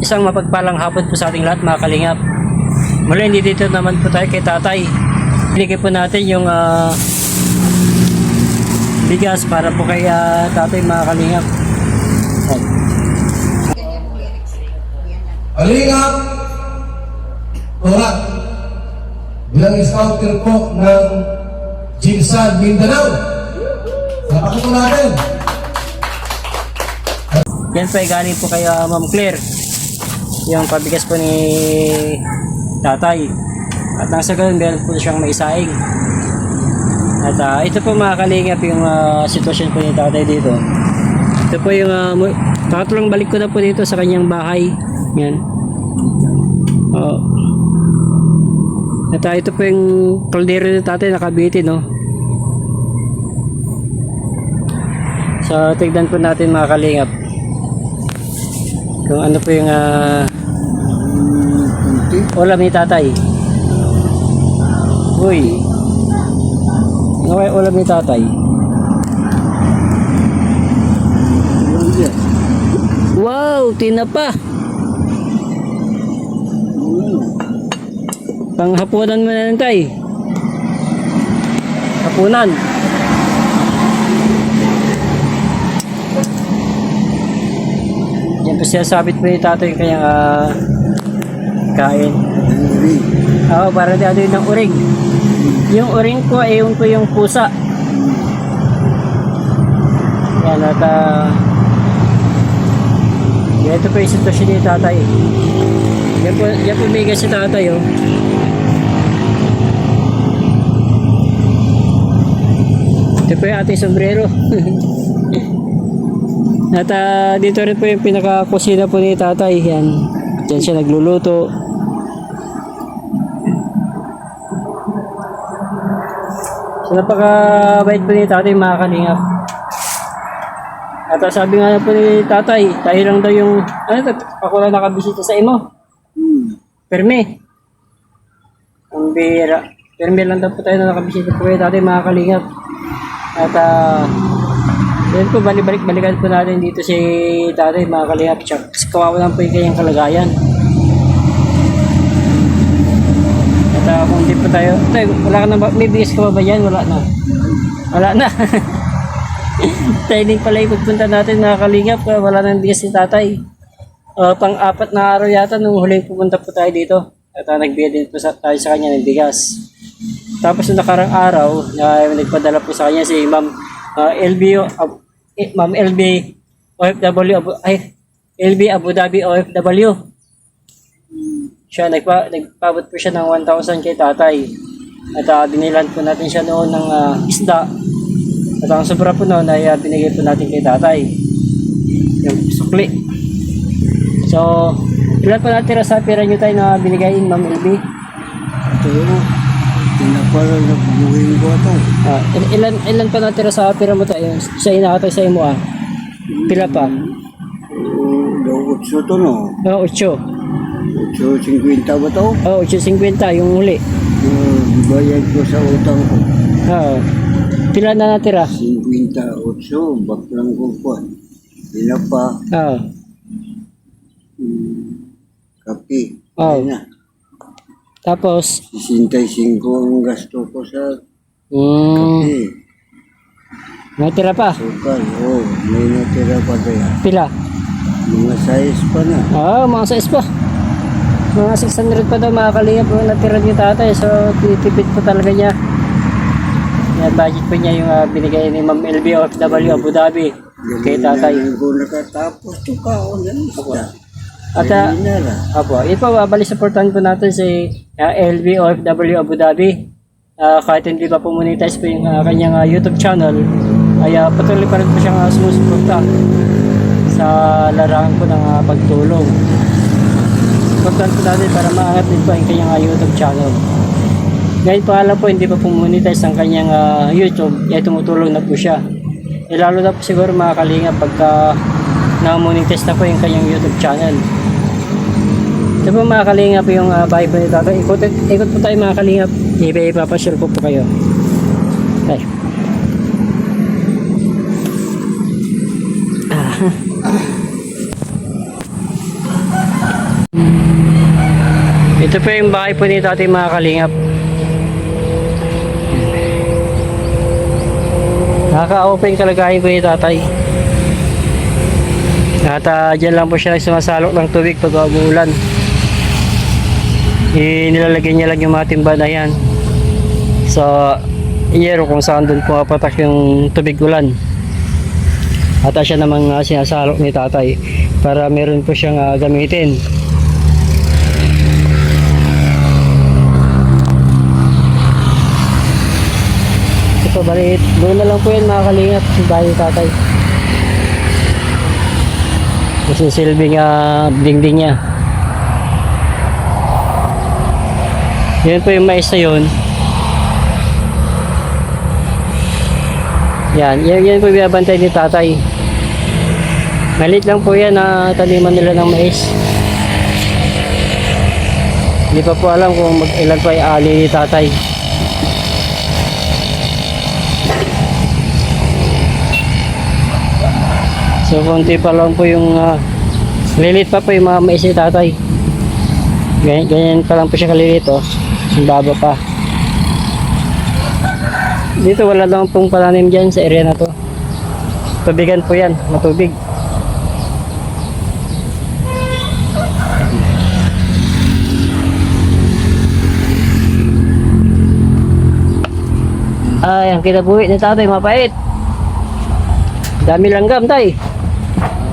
isang mapagpalang hapon po sa ating lahat mga kalingap. Muli, dito naman po tayo kay tatay. Binigay po natin yung ah, bigas para po kay ah, tatay mga kalingap. Ayan. Alingap Torat bilang scouter po ng Jinsan Mindanao. Napakita natin. Yan po ay galing po kay ah, Ma'am Claire. Yung pabigas po ni tatay. At nang sa ganun, meron po siyang may saing. At ah, ito po mga kalingap yung ah, sitwasyon po ni tatay dito. Ito po yung uh, tatlong balik ko na po dito sa kanyang bahay. Yan. Oh. At ah, ito po yung kaldero ni tatay nakabitin, no? So, tignan po natin mga kalingap. Kung ano po yung ah, ulam ni tatay. Uy. Kaya ulam ni tatay? Wow, tinapa. Panghapunan mo na lang tay. Hapunan. Yan po siya sabit po ni tatay kaya ah, kain. Oo, para di ano yun ng uring. Yung uring ko ay yung po yung pusa. Yan at yan ito po yung sitwasyon ni tatay. Yan po, yan po may si tatay oh. Ito po yung ating sombrero. At ah, dito rin po yung pinaka-kusina po ni tatay. Yan. Diyan siya nagluluto. So napaka-bait po ni tatay mga kalingap. At ah, sabi nga po ni tatay, tayo lang daw yung, ano ito, ako lang nakabisita sa imo. Perme. Ang bira. Perme lang daw po tayo na nakabisita po kay tatay mga kalingap. At ah, yan po, balik-balik-balikan po natin dito si tatay mga kalingap. Kawawa lang po yung kanyang kalagayan. Ah, kung po tayo, tayo, wala ka na ba, may bigas ka ba ba yan? Wala na. Wala na. Training pala yung pagpunta natin mga kalingap. ah, Wala nang bigas si tatay. Uh, pang-apat na araw yata nung huling pumunta po tayo dito. At uh, nagbigay din po sa, tayo sa kanya ng bigas. Tapos nung nakarang araw, uh, nagpadala po sa kanya si Ma'am uh, LB, uh, eh, Ma'am LB OFW, ay, LB Abu Dhabi OFW. Siya, nagpa, nagpabot po siya ng 1,000 kay tatay. At uh, binilan po natin siya noon ng uh, isda. At ang sobra po noon ay uh, binigay po natin kay tatay. Yung sukli. So, ilan pa natira sa pera nyo tayo na binigay Ma'am LB? Ito yun. Tinapala na bubuhin ko ito. Ah, il- ilan ilan pa natira sa pera mo tayo? Siya inakatay sa imo ah. Pila pa? Uh, Utso to no. 8. Utso 50 ba to? Oh, 8.50 yung huli. Uh, bayad ko sa utang ko. Ah. Pila na natira? 50 utso. Baklang ko po. Pinapa. Ah. Hmm, kape. Oh. Ayun na. Tapos, 65 ang gasto ko sa mm, kape. natira pa. Sukal. Oh, may natira pa kaya. Pila? Mga size pa na. Ah, mga 6 pa. Mga 600 pa daw mga kalingap yung natira ni tatay. So, titipid po talaga niya. Yan, budget po niya yung ah, binigay ni Ma'am LB OFW Abu Dhabi kay tatay. Ka. O, yan. At ah, na lang. Apo, ito babalik supportan po natin si uh, LB OFW Abu Dhabi. Ah, kahit hindi pa po monetize po yung ah, kanyang ah, YouTube channel, ay ah, patuloy pa rin po siyang uh, sumusuporta sa larangan po ng ah, pagtulong. Supportan po natin para maangat din po ang kanyang ah, YouTube channel. Ngayon pa lang po, hindi pa po monetize ang kanyang ah, YouTube, ay tumutulong na po siya. Eh, lalo na po siguro mga kalinga pagka na-monetize na po yung kanyang YouTube channel. Ito po mga kalingap yung uh, bahay po ni tatay. Ikot, ikot po tayo mga kalingap. Iba ipapasyal ko po kayo. Ay. Ah. Ito po yung bahay po ni tatay mga kalingap. Yung kalagayan po ni tatay. At uh, dyan lang po siya sumasalok ng tubig pag umuulan. Eh, nilalagay niya lang yung mga timba na yan sa iyero kung saan doon pumapatak yung tubig ulan. At uh, siya namang uh, sinasalok ni tatay para meron po siyang uh, gamitin. Ito balit, doon na lang po yan mga kalingap bahay tatay. Kasi silbing uh, dingding niya. Yan po yung mais na yun. Yan, yan, yan po yung binabantay ni tatay. Malit lang po yan na taniman nila ng mais. Hindi pa po alam kung mag ilan pa ali ni tatay. So konti pa lang po yung uh, lilit pa po yung mga mais tatay. Ganyan, ganyan pa lang po siya kalilit oh. Yung baba pa. Dito wala lang pong pananim dyan sa area na to. Tubigan po yan, matubig. Ay, ang kinabuhi ni tatay, mapait. Dami langgam, tay.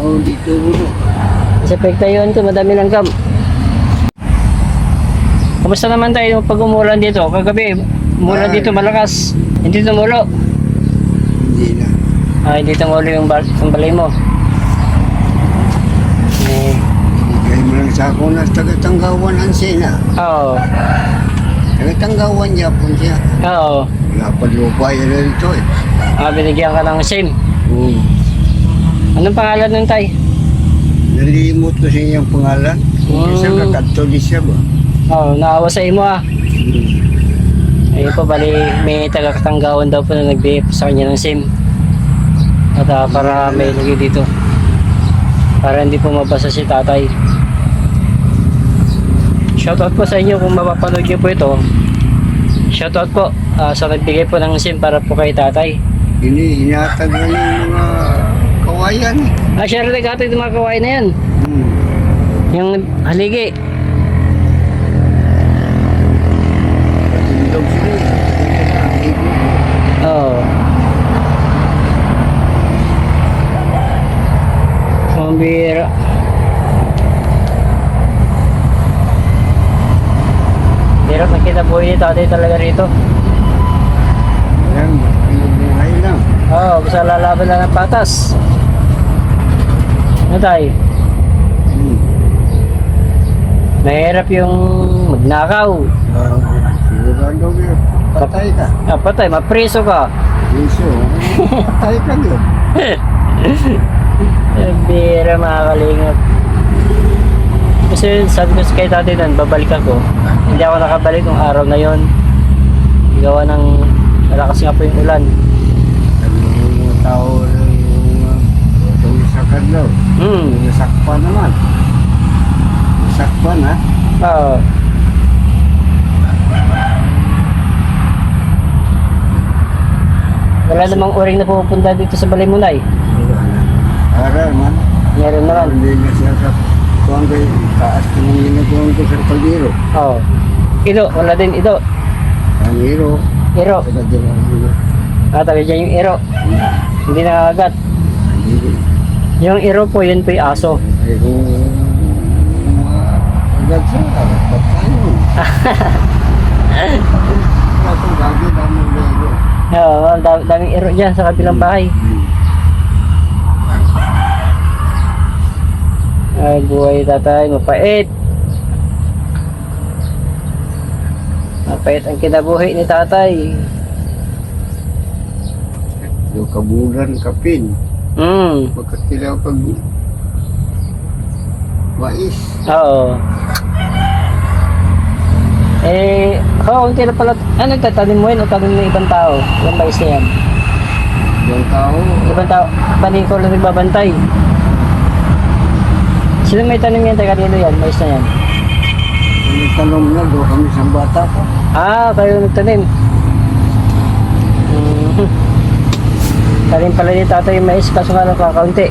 Oo, dito mo. Sa pektayon ko, madami langgam. Kamusta naman tayo pag umulan dito? Kagabi, umulan Ay. dito malakas. Hindi tumulo. Hindi na. Ay, hindi tumulo yung, bal yung balay mo. Eh, Ibigay mo lang sa ako na taga-tanggawan ang sina. Oo. Taga-tanggawan niya po siya. Oo. Wala pa lupa yun rito eh. Ah, binigyan ka ng SIM. Oo. Anong pangalan nun, tay? Nalimot ko sa iyang pangalan. Hmm. Isa ka katolis siya ba? Oo, naawa sa imo ah. Ayun po, bali may taga-katanggawan daw po na po sa kanya ng SIM. At ah, para may lagay dito. Para hindi po mabasa si tatay. Shoutout po sa inyo kung mapapanood niyo po ito. Shoutout po ah, sa nagbigay po ng SIM para po kay tatay. Ini inatag na yung mga kawayan. eh. Ah, rin natin yung mga kawain na yan. Hmm. Yung haligi. Eh. Oo. Pambira. Hirap na kita buhay ni tatay talaga rito. Yan, buhay lang. Oo, basta lalaban lang ng patas. Ano tayo? Hmm. Mahirap yung magnakaw. Yun. Patay ka. Ah, patay, mapriso ka. Iso, patay ka yun. Bira mga kalingap. Kasi sabi ko sa kay tatay nun, babalik ako. Hindi ako nakabalik nung araw na yon. Gawa ng malakas nga po yung ulan. Sabi ng mga tao uh, daw. Hmm. Nasakpan naman. Nasakpan ha? Oo. Wala namang uring na pupunta dito sa Balimunay. Wala na. Aral man. Meron naman. Hindi na siya sa kuwan kay taas ko ng ginagawa ko sa kaldero. Oo. Ilo, wala din ito. Ang. Iro. Dyan ang hero. Ah, tabi dyan yung iro. Hindi nakakagat. Hindi. Yung iro po, yun po yung aso. Ay kung agad siya, dapat tayo. Itong gagi namin lero. Oo, ang dam- daming iro dyan sa kabilang bahay. Ay, buhay tatay, mapait. Mapait ang kinabuhi ni tatay. Yung kabulan kapin. Hmm, Pagkatilaw pag mais. oo. Eh, ako, unti na pala. Ano, tatanim mo yun o tanim ng ibang tao? Yung mais na yan. Yung tao, Ibang tao, tanim ko lang nagbabantay. Sino may tanim yan? Teka dito yan. Mais na yan. Yung tanong na, doon kami sa bata pa. Ah, kayo nagtanim. Mhm. Tanim pala ni tatay yung mais, kaso nga lang kakaunti.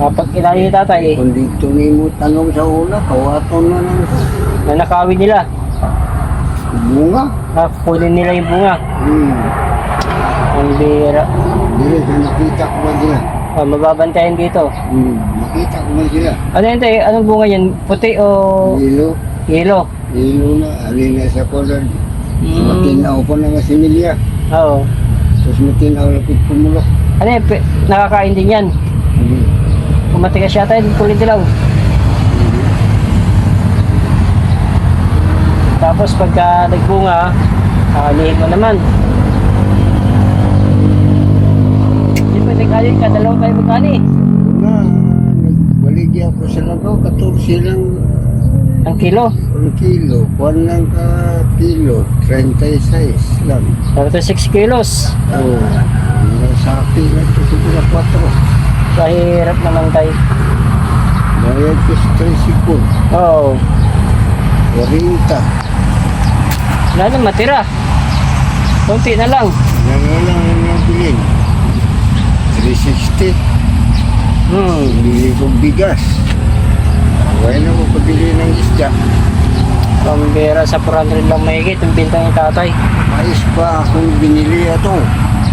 Kapag kinain ni tatay, eh, Kung dito ni mo tanong sa una, kawaton na ng na nakawin nila, bunga. nakukunin nila yung bunga. Hmm. Ang bira. Dili, nakita ko ba sila? Oh, mababantayan dito. Hmm. Nakita ko ba sila? Ano yun tayo? Anong bunga yan? Puti o Ilo. yelo? Ilo na, alin na sa kolan. Mm. Matinaw ko na nga similya. Oo. Tapos matinaw lapit kumulok. Ano? Pe- Nakakain din yan. Hmm. Kung matigas yata yun, kulit dilaw. Tapos pagka nagbunga, kakalihin mo naman. Hindi pwede kayo ka, dalawa tayo magkani. Na, nagbaligya ako sa lagaw, 14 lang Ang kilo. ang kilo. Kuwan lang ka kilo, 36 lang. 36 kilos. Oh, sapi na ito siguro 4. Kahirap naman tayo. Bayad ko sa tricycle, Oo. Oh. 40. Wala na matira. Kunti na lang. Yan na lang ang nabilin. 360. Hmm. Bili ko bigas. Huwag na ko pabili ng isda. Pambira sa 400 lang mahigit yung bintang ni tatay. Mais pa akong binili ito.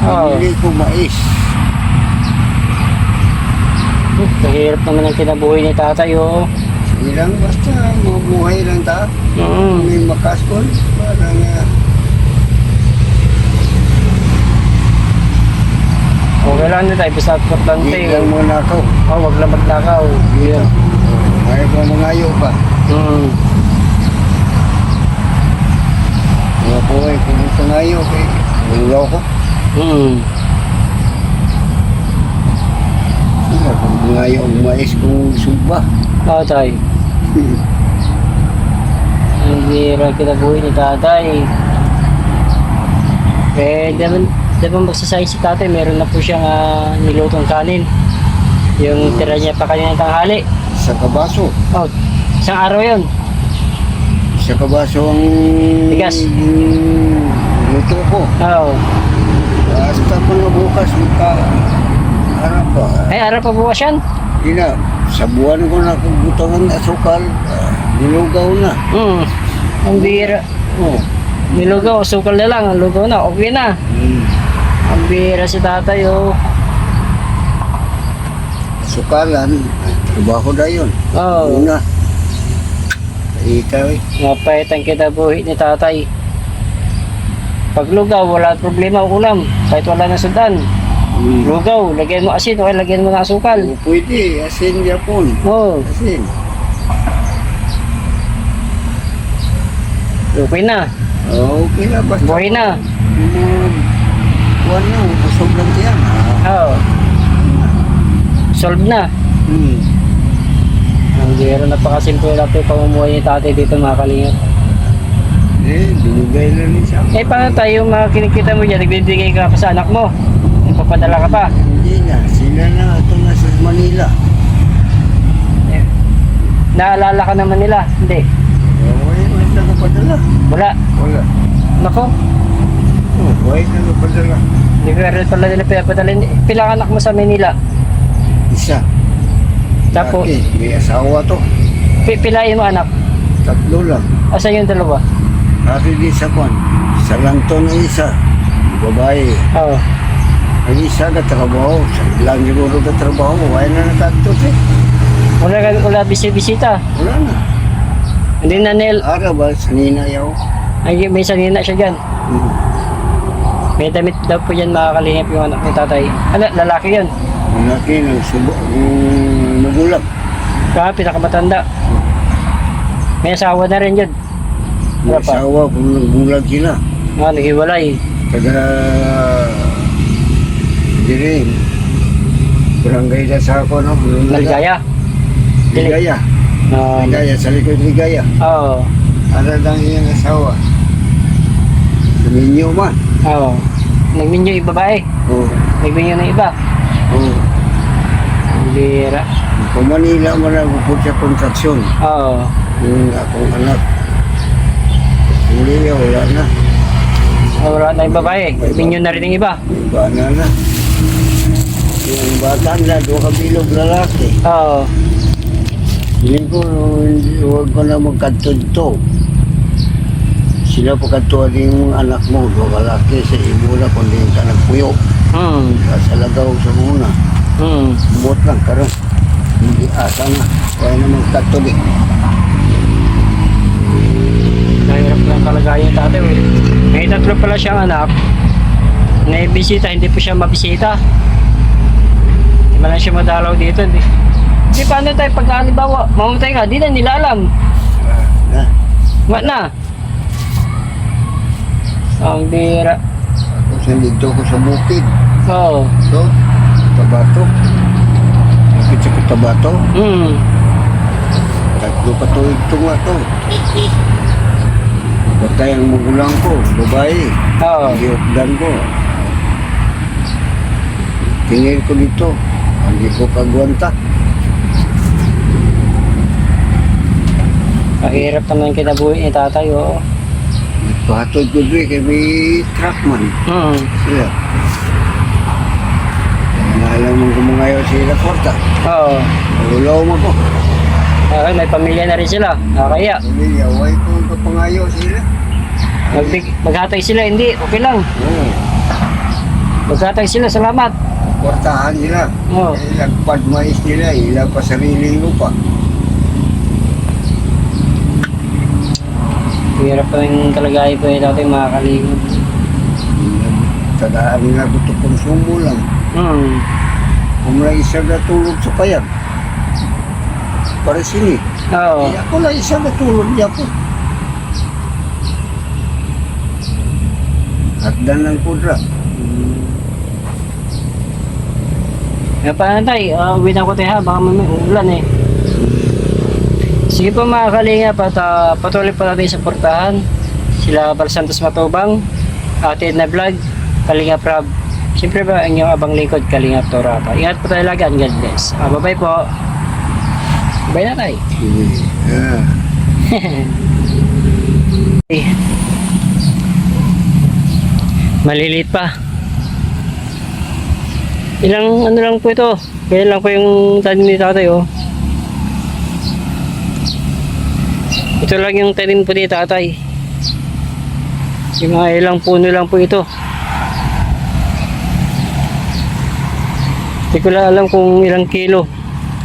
Oo. Binili ko mais. Hmm, Kahirap naman ang kinabuhi ni tatay, oh. Sige lang, basta mabuhay lang ta. Mm. May makaskol. Para nga Okay lang na tayo, basta importante. Hindi lang muna ako. Oh, wag lang magnakaw. Dito. May pa mangayo pa. Mm. Mga buhay ko ng pangayo. Kay Ulaw ko. Mm. Sila kung mangayo ang mais kong suba. Oh, tay. Ang hirap kinabuhi ni tatay. Eh, di ba magsasay si tatay, meron na po siyang ah, nilutong kanin. Yung tira niya pa kanina ng tanghali. Sa kabaso. Oh, isang araw yun. Sa kabaso ang... Bigas. Luto ko. Oo. Basta ko na bukas. Maka... Harap pa. Ay, araw pa bukas yan. Ina, sa buwan ko na kubutangan asukal. ah, Nilugaw na. Hmm. Ang bira. Oh. Nilugaw, sukal na lang. Ang lugaw na, okay na. Mm. Ang bira si tatay, oh. Sukalan. Trabaho na yun. Oo. Una. Ikaw eh. Mapait ang kinabuhi ni tatay. Pag lugaw, wala problema ulam. Kahit wala na sundan. Mm. Lugaw, lagyan mo asin o lagyan mo ng asukal. Oh, pwede. Asin yapon. Oo, Asin. okay na. Oh, okay na. Basta Buhay na. Mm, Buwan na. Busog lang yan. Ah. Oo. Solve na. Hmm. Bira, napakasimple lang po pamumuhay ni tatay dito mga kalingap. Eh, binigay lang ni siya. Eh, paano tayo mga kinikita mo dyan? Nagbibigay ka pa sa anak mo. Nagpapadala ka pa. Hindi na. Sila na. Ito na sa Manila. Eh, naalala ka naman nila? Hindi. Oh, ay, may nagpadala. Wala. Wala. Nako, Oh, why nagpadala? hindi ko pala nila pinapadala. Pilang anak mo sa Manila. Isa. Tapos, Laki. May asawa to. pi- pilain mo anak. Tatlo lang. Asan yung dalawa? Hari di sa kwan. Sa lanto na isa. Babae. Oo. Ang isa na trabaho. Sa ilang siguro na trabaho. Why na natanto eh. Wala, ka- wala bisi-bisita. Wala na. Hindi na Nel. Ara ba? Sa ninayaw. Ay, may sanina siya dyan. Hmm. May damit daw po yan makakalingap yung anak ni tatay. Ano, lalaki yan. Ang laki ng subo. Yung magulang. Kaya pinakamatanda. May asawa na rin yun. May Wala pa. asawa kung nagbulag sila. Ah, naghiwalay. Taga... Diring. Barangay na sa ako, no? Naligaya. Ligaya. Ah, Ligaya. Sa likod Ligaya. Oo. Ara lang iyang asawa. Dominyo man. Oo. Nagminyo yung babae. Oo. Nagminyo ng iba. Oo. Bira. Kung Manila mo na bukod sa kontraksyon. Oo. Yung akong anak. Hindi, wala na. Ah, Wala na yung babae. Minyo na rin yung iba. Iba na na. Yung bata na, doon kabilog lalaki. Oo. Hindi ko, huwag ko na magkatudto. Sila pagkatuwa din yung anak mo, doon lalaki sa ibo na kundi ka nagpuyo. Hmm. Sa lagaw sa muna. Hmm. Buot lang karon. Hindi asa na. Kaya naman katuloy. Nahirap lang kalagayan tatay. eh. May tatlo pala siyang anak. Naibisita, hindi po siya mabisita. Hindi man lang siya madalaw dito. Hindi, hindi paano tayo pag halimbawa, mamatay ka, di na nila alam. Na, Nga na. Ang bira. tapos nandito ko sa bukid. Oo. So, tabato. Bukid sa tabato. Hmm. Tatlo pa to ito nga to. Patay ang magulang ko, babae. Oo. Giokdan ko. Tingin ko dito. Hindi ko kagwanta. Mahirap naman kinabuhi ni tatay, oo. Pahatod ko doon kay may truckman. Hmm. Sila. Naalam mong kumangayaw sila kwarta. Oo. Ulaw mo ko. Okay, may pamilya na rin sila. Nakakaya. Pamilya, huwag ko kapangayaw sila. Magbig, maghatay sila, hindi. Okay lang. Oo. Maghatay sila, salamat. Kwartahan nila. Oo. Lagpad mais nila, ila pa sariling lupa. Hirap pa rin kalagayan po yung tatay mga kalingon. Tagaan nila ito konsumo lang. Hmm. Na isa na tulog sa payag. Para sini. Oo. Eh, ako na isa na tulog niya po. Hagdan ng kudra. Kaya pa tay, uh, uwi na ko tayo ha, baka mamaya uulan eh. Sige po mga kalingap at ah, patuloy po natin sa portahan. Sila Bal Santos Matubang, Ate na Vlog, Kalingap Rab. Siyempre ba ang inyong abang lingkod, Kalingap Torata. Ingat po tayo lagi and God bless. Ah, bye-bye po. Bye na tayo. Sige. Ah. Eh. Maliliit pa. Ilang ano lang po ito. Kaya lang po yung tanim ni tatay oh. Ito lang yung tanim po ni tatay. Yung mga ilang puno lang po ito. Hindi ko lang alam kung ilang kilo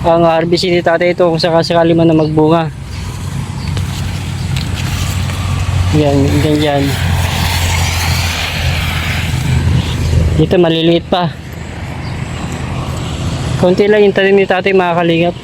ang harvest ni tatay ito kung sakasakali man na magbunga. Yan, yan, yan. Dito maliliit pa. Konti lang yung tanim ni tatay mga kalingap.